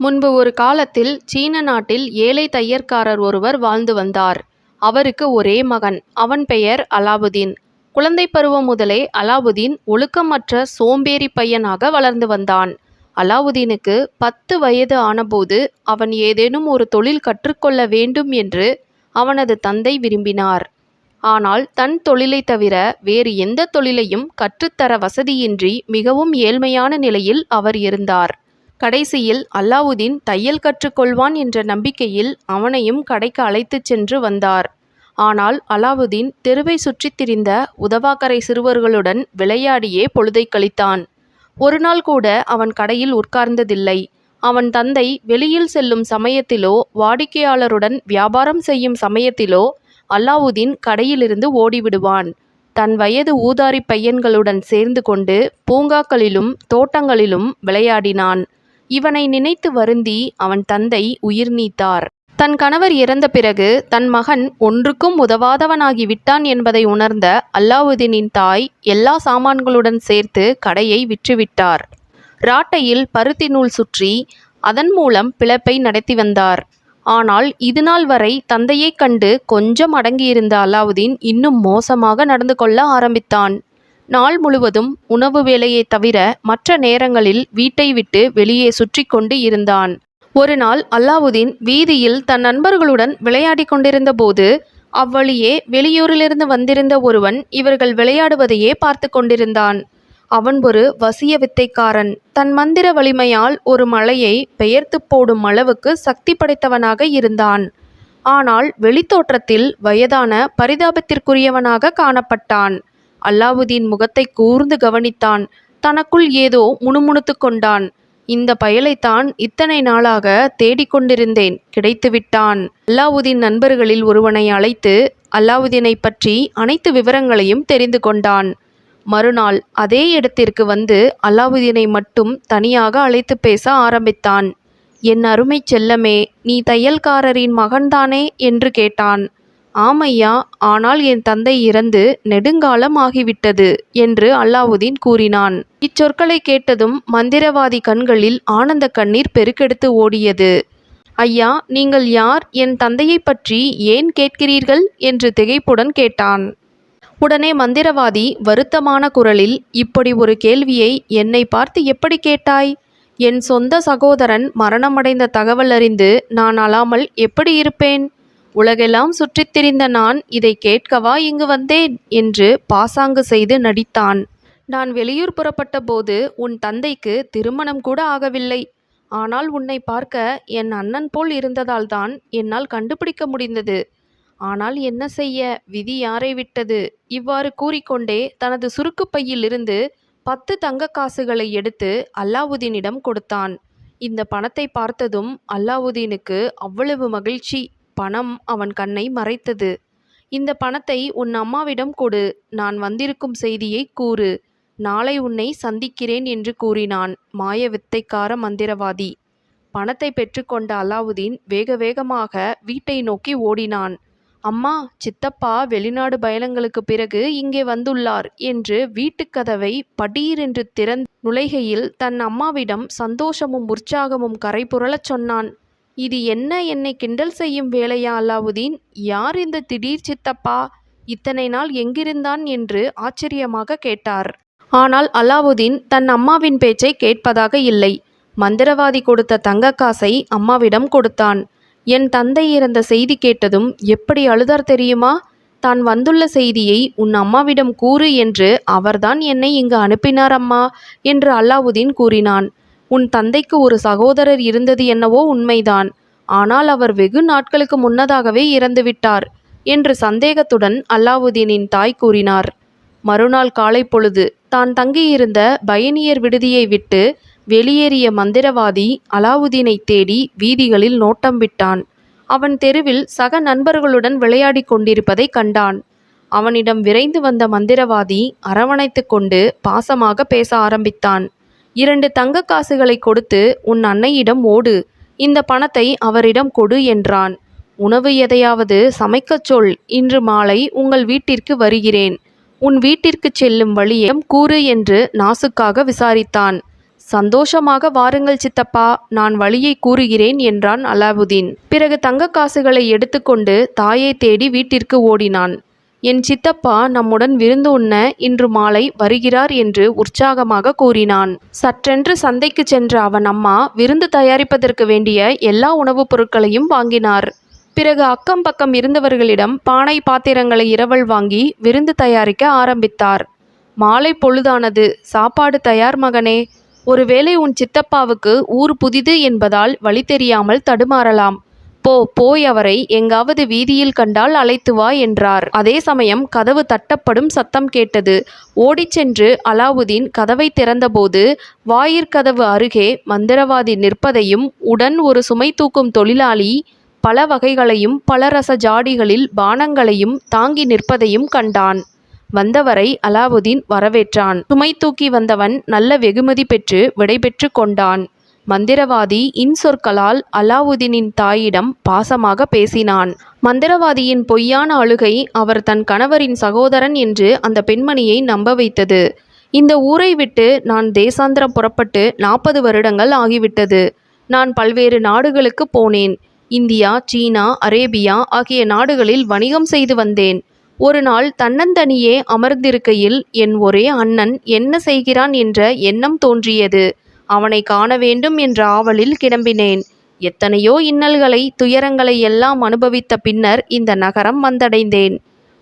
முன்பு ஒரு காலத்தில் சீன நாட்டில் ஏழை தையற்காரர் ஒருவர் வாழ்ந்து வந்தார். அவருக்கு ஒரே மகன். அவன் பெயர் அலாவுதீன். குழந்தைப் பருவம் முதலே அலாவுதீன் ஒழுக்கமற்ற சோம்பேறிப் பையனாக வளர்ந்து வந்தான். அலாவுதீனுக்கு பத்து வயது ஆனபோது அவன் ஏதேனும் ஒரு தொழில் கற்றுக்கொள்ள வேண்டும் என்று அவனது தந்தை விரும்பினார். ஆனால் தன் தொழிலைத் தவிர வேறு எந்த தொழிலையும் கற்றுத்தர வசதியின்றி மிகவும் ஏழ்மையான நிலையில் அவர் இருந்தார். கடைசியில் அல்லாவுதீன் தையல் கற்றுக்கொள்வான் என்ற நம்பிக்கையில் அவனையும் கடைக்கு அழைத்துச் சென்று வந்தார். ஆனால் அலாவுதீன் தெருவைச் சுற்றித் திரிந்த உதவாக்கரை சிறுவர்களுடன் விளையாடியே பொழுதை கழித்தான். ஒருநாள் கூட அவன் கடையில் உட்கார்ந்ததில்லை. அவன் தந்தை வெளியில் செல்லும் சமயத்திலோ வாடிக்கையாளருடன் வியாபாரம் செய்யும் சமயத்திலோ அல்லாவுதீன் கடையிலிருந்து ஓடிவிடுவான். தன் வயது ஊதாரிப் பையன்களுடன் சேர்ந்து கொண்டு பூங்காக்களிலும் தோட்டங்களிலும் விளையாடினான். இவனை நினைத்து வருந்தி அவன் தந்தை உயிர் நீத்தார். தன் கணவர் இறந்த பிறகு தன் மகன் ஒன்றுக்கும் உதவாதவனாகி விட்டான் என்பதை உணர்ந்த அல்லாவுதீனின் தாய் எல்லா சாமான்களுடன் சேர்த்து கடையை விற்றுவிட்டார். ராட்டையில் பருத்தி நூல் சுற்றி அதன் மூலம் பிழப்பை நடத்தி வந்தார். ஆனால் இதுநாள் வரை தந்தையைக் கண்டு கொஞ்சம் அடங்கியிருந்த அல்லாவுதீன் இன்னும் மோசமாக நடந்து கொள்ள ஆரம்பித்தான். நாள் முழுவதும் உணவு வேலையை தவிர மற்ற நேரங்களில் வீட்டை விட்டு வெளியே சுற்றி கொண்டு இருந்தான். ஒரு நாள் அல்லாவுதீன் வீதியில் தன் நண்பர்களுடன் விளையாடிக் கொண்டிருந்தபோது அவ்வழியே வெளியூரிலிருந்து வந்திருந்த ஒருவன் இவர்கள் விளையாடுவதையே பார்த்து கொண்டிருந்தான். அவன் ஒரு வசிய வித்தைக்காரன். தன் மந்திர வலிமையால் ஒரு மலையை பெயர்த்துப் போடும் அளவுக்கு சக்தி படைத்தவனாக இருந்தான். ஆனால் வெளித்தோற்றத்தில் வயதான பரிதாபத்திற்குரியவனாக காணப்பட்டான். அல்லாவுதீன் முகத்தைக் கூர்ந்து கவனித்தான். தனக்குள் ஏதோ முணுமுணுத்து கொண்டான். இந்த பயலைத்தான் இத்தனை நாளாக தேடிக்கொண்டிருந்தேன் கிடைத்துவிட்டான். அல்லாவுதீன் நண்பர்களில் ஒருவனை அழைத்து அல்லாவுதீனைப் பற்றி அனைத்து விவரங்களையும் தெரிந்து கொண்டான். மறுநாள் அதே இடத்திற்கு வந்து அல்லாவுதீனை மட்டும் தனியாக அழைத்துப் பேச ஆரம்பித்தான். என் அருமை செல்லமே நீ தையல்காரரின் மகன்தானே? என்று கேட்டான். ஆமையா ஆனால் என் தந்தை இறந்து நெடுங்காலம் ஆகிவிட்டது என்று அல்லாவுதீன் கூறினான். இச்சொற்களைக் கேட்டதும் மந்திரவாதி கண்களில் ஆனந்த கண்ணீர் பெருக்கெடுத்து ஓடியது. ஐயா நீங்கள் யார் என் தந்தையைப் பற்றி ஏன் கேட்கிறீர்கள்? என்று திகைப்புடன் கேட்டான். உடனே மந்திரவாதி வருத்தமான குரலில் இப்படி ஒரு கேள்வியை என்னை பார்த்து எப்படி கேட்டாய்? என் சொந்த சகோதரன் மரணமடைந்த தகவல் அறிந்து நான் அழாமல் எப்படி இருப்பேன்? உலகெல்லாம் சுற்றித் திரிந்த நான் இதை கேட்கவா இங்கு வந்தேன்? என்று பாசாங்கு செய்து நடித்தான். நான் வெளியூர் புறப்பட்டபோது உன் தந்தைக்கு திருமணம் கூட ஆகவில்லை. ஆனால் உன்னை பார்க்க என் அண்ணன் போல் இருந்ததால்தான் என்னால் கண்டுபிடிக்க முடிந்தது. ஆனால் என்ன செய்ய விதி யாரை விட்டது? இவ்வாறு கூறிக்கொண்டே தனது சுருக்குப் பையிலிருந்து பத்து தங்க காசுகளை எடுத்து அல்லாவுதீனிடம் கொடுத்தான். இந்த பணத்தை பார்த்ததும் அல்லாவுதீனுக்கு அவ்வளவு மகிழ்ச்சி பணம் அவன் கண்ணை மறைத்தது. இந்த பணத்தை உன் அம்மாவிடம் கொடு நான் வந்திருக்கும் செய்தியைக் கூறு. நாளை உன்னை சந்திக்கிறேன் என்று கூறினான் மாய வித்தைக்கார மந்திரவாதி. பணத்தைப் பெற்றுக்கொண்ட அலாவுதீன் வேக வேகமாக வீட்டை நோக்கி ஓடினான். அம்மா சித்தப்பா வெளிநாடு பயணங்களுக்கு பிறகு இங்கே வந்துள்ளார் என்று வீட்டுக்கதவை படீரென்று திறந்து நுழைகையில் தன் அம்மாவிடம் சந்தோஷமும் உற்சாகமும் கரைபுரளச் சொன்னான். இது என்ன என்னை கிண்டல் செய்யும் வேலையா அல்லாவுதீன்? யார் இந்த திடீர் சித்தப்பா? இத்தனை நாள் எங்கிருந்தான்? என்று ஆச்சரியமாக கேட்டார். ஆனால் அல்லாவுதீன் தன் அம்மாவின் பேச்சை கேட்பதாக இல்லை. மந்திரவாதி கொடுத்த தங்க காசை அம்மாவிடம் கொடுத்தான். என் தந்தை இறந்த செய்தி கேட்டதும் எப்படி அழுதார் தெரியுமா? தான் வந்துள்ள செய்தியை உன் அம்மாவிடம் கூறு என்று அவர்தான் என்னை இங்கு அனுப்பினார் அம்மா என்று அல்லாவுதீன் கூறினான். உன் தந்தைக்கு ஒரு சகோதரர் இருந்தது என்னவோ உண்மைதான். ஆனால் அவர் வெகு நாட்களுக்கு முன்னதாகவே இறந்துவிட்டார் என்று சந்தேகத்துடன் அல்லாவுதீனின் தாய் கூறினார். மறுநாள் காலை பொழுது தான் தங்கியிருந்த பயணியர் விடுதியை விட்டு வெளியேறிய மந்திரவாதி அலாவுதீனைத் தேடி வீதிகளில் நோட்டம் விட்டான். அவன் தெருவில் சக நண்பர்களுடன் விளையாடிக் கொண்டிருப்பதைக் கண்டான். அவனிடம் விரைந்து வந்த மந்திரவாதி அரவணைத்துக் கொண்டு பாசமாக பேச ஆரம்பித்தான். இரண்டு தங்க காசுகளை கொடுத்து உன் அன்னையிடம் ஓடு. இந்த பணத்தை அவரிடம் கொடு என்றான். உணவு எதையாவது சமைக்கச் சொல் இன்று மாலை உங்கள் வீட்டிற்கு வருகிறேன். உன் வீட்டிற்குச் செல்லும் வழியை கூறு என்று நாசுக்காக விசாரித்தான். சந்தோஷமாக வாருங்கள் சித்தப்பா நான் வழியை கூறுகிறேன் என்றான் அலாவுதீன் பிறகு தங்க காசுகளை எடுத்துக்கொண்டு தாயை தேடி வீட்டிற்கு ஓடினான் என் சித்தப்பா நம்முடன் விருந்து உண்ண இன்று மாலை வருகிறார் என்று உற்சாகமாக கூறினான். சற்றென்று சந்தைக்கு சென்ற அவன் அம்மா விருந்து தயாரிப்பதற்கு வேண்டிய எல்லா உணவுப் பொருட்களையும் வாங்கினார். பிறகு அக்கம் பக்கம் இருந்தவர்களிடம் பானை பாத்திரங்களை இரவல் வாங்கி விருந்து தயாரிக்க ஆரம்பித்தார். மாலை பொழுதானது. சாப்பாடு தயார் மகனே. ஒருவேளை உன் சித்தப்பாவுக்கு ஊர் புதிது என்பதால் வழி தெரியாமல் தடுமாறலாம். போ போய் அவரை எங்காவது வீதியில் கண்டால் அழைத்து வா என்றார். அதே சமயம் கதவு தட்டப்படும் சத்தம் கேட்டது. ஓடிச் சென்று அலாவுதீன் கதவை திறந்தபோது வாயிற்கதவு அருகே மந்திரவாதி நிற்பதையும் உடன் ஒரு சுமை தூக்கும் தொழிலாளி பல வகைகளையும் பலரச ஜாடிகளில் பானங்களையும் தாங்கி நிற்பதையும் கண்டான். வந்தவரை அலாவுதீன் வரவேற்றான். சுமை தூக்கி வந்தவன் நல்ல வெகுமதி பெற்று விடைபெற்று கொண்டான். மந்திரவாதி இன்சொற்களால் அலாவுதீனின் தாயிடம் பாசமாக பேசினான். மந்திரவாதியின் பொய்யான அழுகை அவர் தன் கணவரின் சகோதரன் என்று அந்த பெண்மணியை நம்ப வைத்தது. இந்த ஊரை விட்டு நான் தேசாந்திரம் புறப்பட்டு நாற்பது வருடங்கள் ஆகிவிட்டது. நான் பல்வேறு நாடுகளுக்கு போனேன். இந்தியா சீனா அரேபியா ஆகிய நாடுகளில் வணிகம் செய்து வந்தேன். ஒரு நாள் தன்னந்தனியே அமர்ந்திருக்கையில் என் ஒரே அண்ணன் என்ன செய்கிறான் என்ற எண்ணம் தோன்றியது. அவனை காண வேண்டும் என்ற ஆவலில் கிளம்பினேன். எத்தனையோ இன்னல்களை துயரங்களை எல்லாம் அனுபவித்த பின்னர் இந்த நகரம் வந்தடைந்தேன்.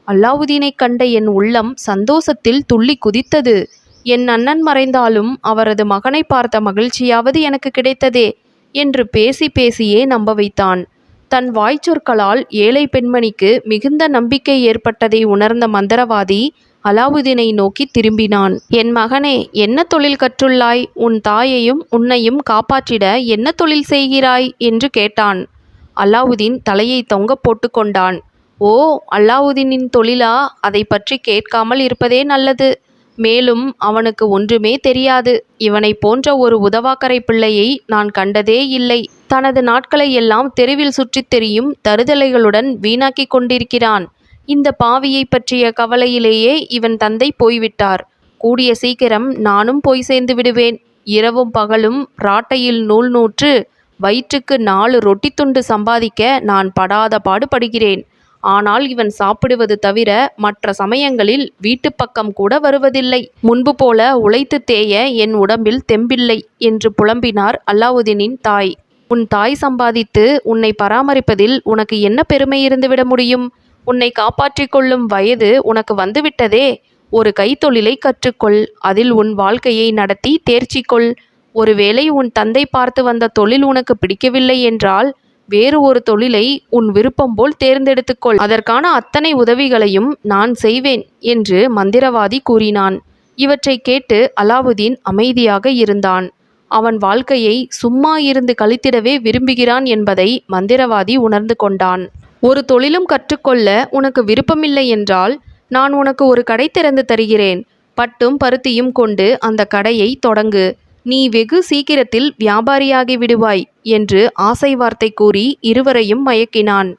அல்லாவுதீனைக் கண்ட என் உள்ளம் சந்தோஷத்தில் துள்ளி குதித்தது. என் அண்ணன் மறைந்தாலும் அவரது மகனை பார்த்த மகிழ்ச்சியாவது எனக்கு கிடைத்ததே என்று பேசி பேசியே நம்ப வைத்தான். தன் வாய்ச்சொற்களால் ஏழை பெண்மணிக்கு மிகுந்த நம்பிக்கை ஏற்பட்டதை உணர்ந்த மந்திரவாதி அலாவுதீனை நோக்கி திரும்பினான். என் மகனே என்ன தொழில் கற்றுள்ளாய்? உன் தாயையும் உன்னையும் காப்பாற்றிட என்ன தொழில் செய்கிறாய்? என்று கேட்டான். அலாவுதீன் தலையை தொங்க போட்டுக்கொண்டான் ஓ அல்லாவுதீனின் தொழிலா? அதை பற்றி கேட்காமல் இருப்பதே நல்லது. மேலும் அவனுக்கு ஒன்றுமே தெரியாது. இவனை போன்ற ஒரு உதவாக்கரை பிள்ளையை நான் கண்டதே இல்லை. தனது நாட்களை எல்லாம் தெருவில் சுற்றித் தெரியும் தருதலைகளுடன் வீணாக்கிக் கொண்டிருக்கிறான். இந்த பாவியை பற்றிய கவலையிலேயே இவன் தந்தை போய்விட்டார். கூடிய சீக்கிரம் நானும் போய் சேர்ந்து விடுவேன். இரவும் பகலும் ராட்டையில் நூல் நூற்று வயிற்றுக்கு நாலு ரொட்டி துண்டு சம்பாதிக்க நான் படாத பாடுபடுகிறேன். ஆனால் இவன் சாப்பிடுவது தவிர மற்ற சமயங்களில் வீட்டுப் பக்கம் கூட வருவதில்லை. முன்பு போல உழைத்து தேய என் உடம்பில் தெம்பில்லை என்று புலம்பினார் அல்லாவுதீனின் தாய். உன் தாய் சம்பாதித்து உன்னை பராமரிப்பதில் உனக்கு என்ன பெருமை இருந்துவிட முடியும்? உன்னை காப்பாற்றிக் கொள்ளும் வயது உனக்கு வந்துவிட்டதே. ஒரு கைத்தொழிலை கற்றுக்கொள். அதில் உன் வாழ்க்கையை நடத்தி தேர்ச்சி கொள். ஒருவேளை உன் தந்தை பார்த்து வந்த தொழில் உனக்கு பிடிக்கவில்லை என்றால் வேறு ஒரு தொழிலை உன் விருப்பம் போல் தேர்ந்தெடுத்துக்கொள் அதற்கான அத்தனை உதவிகளையும் நான் செய்வேன் என்று மந்திரவாதி கூறினான். இவற்றை கேட்டு அலாவுதீன் அமைதியாக இருந்தான். அவன் வாழ்க்கையை சும்மா இருந்து கழித்திடவே விரும்புகிறான் என்பதை மந்திரவாதி உணர்ந்து கொண்டான். ஒரு தொழிலும் கற்றுக்கொள்ள உனக்கு விருப்பமில்லை என்றால் நான் உனக்கு ஒரு கடை திறந்து தருகிறேன். பட்டும் பருத்தியும் கொண்டு அந்த கடையை தொடங்கு. நீ வெகு சீக்கிரத்தில் வியாபாரியாகி விடுவாய் என்று ஆசை வார்த்தை கூறி இருவரையும் மயக்கினான்.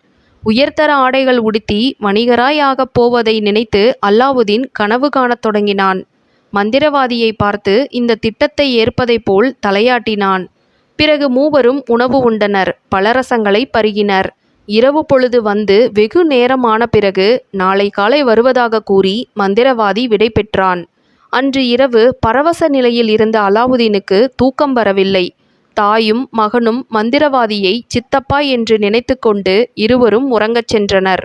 உயர்தர ஆடைகள் உடுத்தி வணிகராய் ஆகப் போவதை நினைத்து அல்லாவுதீன் கனவு காணத் தொடங்கினான். மந்திரவாதியை பார்த்து இந்த திட்டத்தை ஏற்பதைப் போல் தலையாட்டினான். பிறகு மூவரும் உணவு உண்டனர் பலரசங்களை பருகினர். இரவு பொழுது வந்து வெகு நேரமான பிறகு நாளை காலை வருவதாக கூறி மந்திரவாதி விடை பெற்றான். அன்று இரவு பரவச நிலையில் இருந்த அலாவுதீனுக்கு தூக்கம் வரவில்லை. தாயும் மகனும் மந்திரவாதியை சித்தப்பா என்று நினைத்துக்கொண்டு இருவரும் உறங்கச் சென்றனர்.